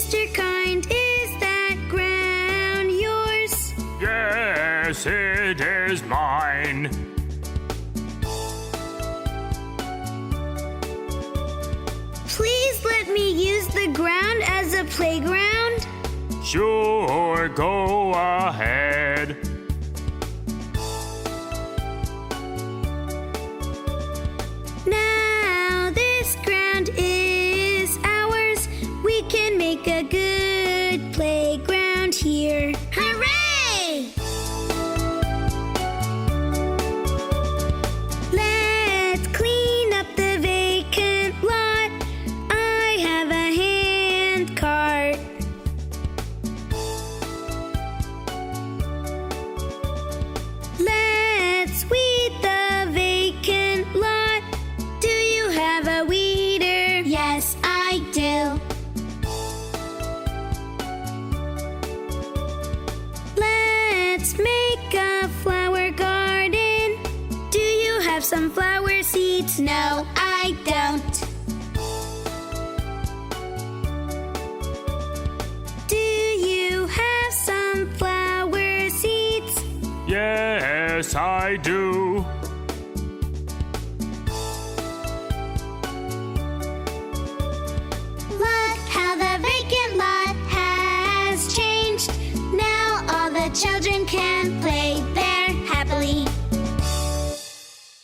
Mr. Kind, is that ground yours? Yes, it is mine. Please let me use the ground as a playground. Sure, go ahead. A good playground here. Have some flower seeds? No, I don't. Do you have some flower seeds? Yes, I do.